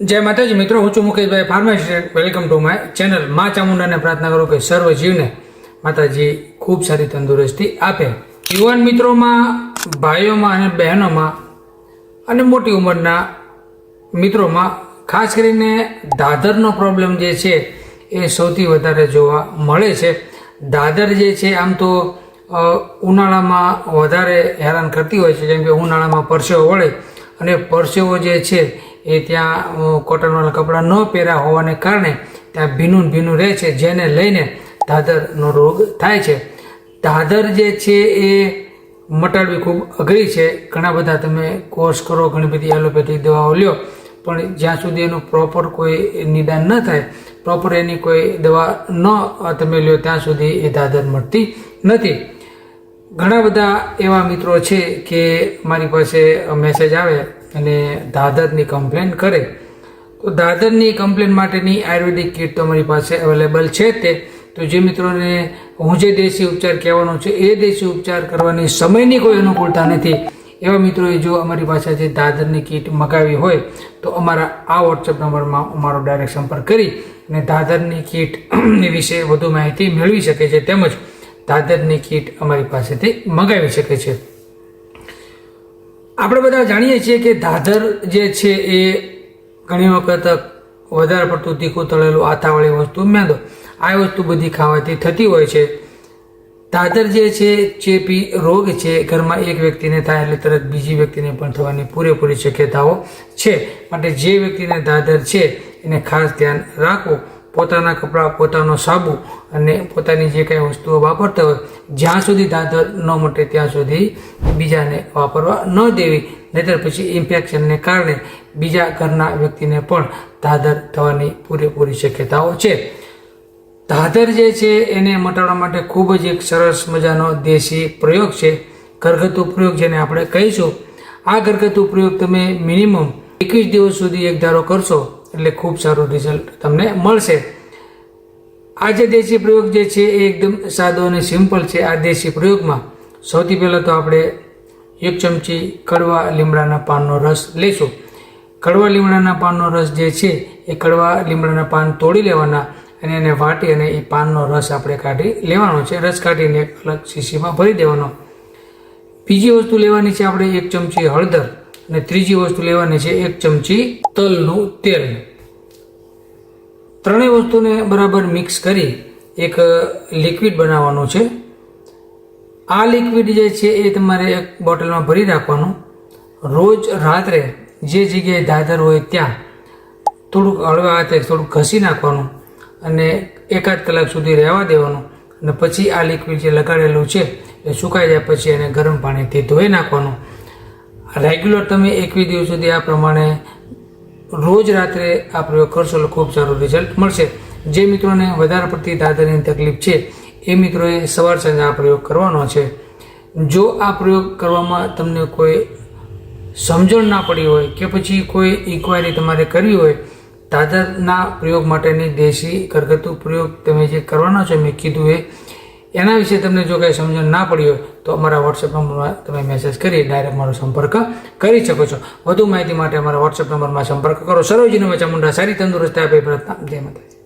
જય માતાજી, મિત્રો, હું છું Mukeshbhai pharmacist welcome to my channel મા ચામુંડાને પ્રાર્થના કરું કે સર્વ જીવને માતાજી ખૂબ સારી તંદુરસ્તી આપે. યુવાન મિત્રોમાં, ભાઈઓમાં અને બહેનોમાં અને મોટી ઉંમરના મિત્રોમાં, ખાસ કરીને દાદરનો પ્રોબ્લેમ જે છે એ સૌથી વધારે જોવા મળે છે. દાદર જે છે, આમ તો ઉનાળામાં વધારે હેરાન કરતી હોય છે. જેમ કે ઉનાળામાં પરસેવો વળે અને પરસેવો જે છે એ ત્યાં કોટનવાળા કપડાં ન પહેર્યા હોવાને કારણે ત્યાં ભીનું ભીનું રહે છે, જેને લઈને દાદરનો રોગ થાય છે. દાદર જે છે એ મટાડવી ખૂબ અઘરી છે. ઘણા બધા તમે કોર્સ કરો, ઘણી બધી એલોપેથિક દવાઓ લ્યો, પણ જ્યાં સુધી એનું પ્રોપર કોઈ નિદાન ન થાય, પ્રોપર એની કોઈ દવા ન તમે લ્યો, ત્યાં સુધી એ દાદર મળતી નથી. ઘણા બધા એવા મિત્રો છે કે મારી પાસે મેસેજ આવે અને દાદરની કમ્પ્લેન કરે, તો દાદરની કમ્પ્લેન માટેની આયુર્વેદિક કીટ તો અમારી પાસે અવેલેબલ છે જ તે. તો જે મિત્રોને હું જે દેશી ઉપચાર કહેવાનો છે, એ દેશી ઉપચાર કરવાની સમયની કોઈ અનુકૂળતા નથી. એવા મિત્રોએ જો અમારી પાસેથી દાદરની કીટ મગાવી હોય, તો અમારા આ વોટ્સએપ નંબરમાં અમારો ડાયરેક્ટ સંપર્ક કરી અને દાદરની કીટ વિશે વધુ માહિતી મેળવી શકે છે. તેમજ દાદરની કીટ અમારી પાસેથી મગાવી શકે છે. આપણે બધા જાણીએ છીએ કે દાદર જે છે એ ઘણી વખત વધારે પડતું તીખું તળેલું આથાવાળી વસ્તુ મેંદો. આ વસ્તુ બધી ખાવાથી થતી હોય છે. દાદર જે છે, ચેપી રોગ છે, ઘરમાં એક વ્યક્તિને થાય એટલે તરત બીજી વ્યક્તિને પણ થવાની પૂરેપૂરી શક્યતાઓ છે. માટે જે વ્યક્તિને દાદર છે, એને ખાસ ધ્યાન રાખવું. પોતાના કપડાં, પોતાનો સાબુ અને પોતાની જે કાંઈ વસ્તુઓ વાપરતા હોય, જ્યાં સુધી દાદર ન મટે ત્યાં સુધી બીજાને વાપરવા ન દેવી. નહીતર પછી ઇન્ફેક્શનને કારણે બીજા ઘરના વ્યક્તિને પણ દાદર થવાની પૂરેપૂરી શક્યતાઓ છે. દાદર જે છે એને મટાડવા માટે ખૂબ જ એક સરસ મજાનો દેશી પ્રયોગ છે. ઘરગથ્થુ પ્રયોગ જેને આપણે કહીશું. આ ઘરગથ્થુ પ્રયોગ તમે મિનિમમ એકવીસ દિવસ સુધી એક ધારો કરશો એટલે ખૂબ સારું રિઝલ્ટ તમને મળશે. આ જે દેશી પ્રયોગ જે છે એ એકદમ સાદો અને સિમ્પલ છે આ દેશી પ્રયોગમાં. સૌથી પહેલાં તો આપણે એક ચમચી કડવા લીમડાના પાનનો રસ લઈશું. કડવા લીમડાના પાનનો રસ જે છે એ કડવા લીમડાના પાન તોડી લેવાના અને એને વાટી અને એ પાનનો રસ આપણે કાઢી લેવાનો છે. રસ કાઢીને એક અલગ શીશીમાં ભરી દેવાનો. બીજી વસ્તુ લેવાની છે આપણે એક ચમચી હળદર. અને ત્રીજી વસ્તુ લેવાની છે એક ચમચી તલનું તેલ. ત્રણેય વસ્તુને બરાબર મિક્સ કરી એક લિક્વિડ બનાવવાનું છે. આ લિક્વિડ જે છે એ તમારે એક બોટલમાં ભરી રાખવાનું. રોજ રાત્રે જે જગ્યાએ દાદર હોય ત્યાં થોડુંક હળવા હાથે થોડુંક ઘસી નાખવાનું અને એકાદ કલાક સુધી રહેવા દેવાનું. અને પછી આ લિક્વિડ જે લગાડેલું છે એ સુકાઈ જાય પછી એને ગરમ પાણીથી ધોઈ નાખવાનું. રેગ્યુલર તમે એકવી દિવસ સુધી આ પ્રમાણે રોજ રાત્રે આ પ્રયોગ કરશો એટલે ખૂબ સારું રિઝલ્ટ મળશે. જે મિત્રોને વધારે પડતી દાદરની તકલીફ છે, એ મિત્રોએ સવાર સાંજે આ પ્રયોગ કરવાનો છે. જો આ પ્રયોગ કરવામાં તમને કોઈ સમજણ ના પડી હોય કે પછી કોઈ ઇન્ક્વાયરી તમારે કરવી હોય, દાદરના પ્રયોગ માટેની દેશી ઘરગથ્થુ પ્રયોગ તમે જે કરવાનો છો, મેં કીધું એ એના વિશે તમને જો કાંઈ સમજણ ના પડી હોય, તો અમારા વોટ્સએપ નંબરમાં તમે મેસેજ કરી ડાયરેક્ટ મારો સંપર્ક કરી શકો છો. વધુ માહિતી માટે અમારા વોટ્સએપ નંબરમાં સંપર્ક કરો. સરોજીનો ચામુંડા સારી તંદુરસ્તી આપે પ્રયત્ન જય માતાજી.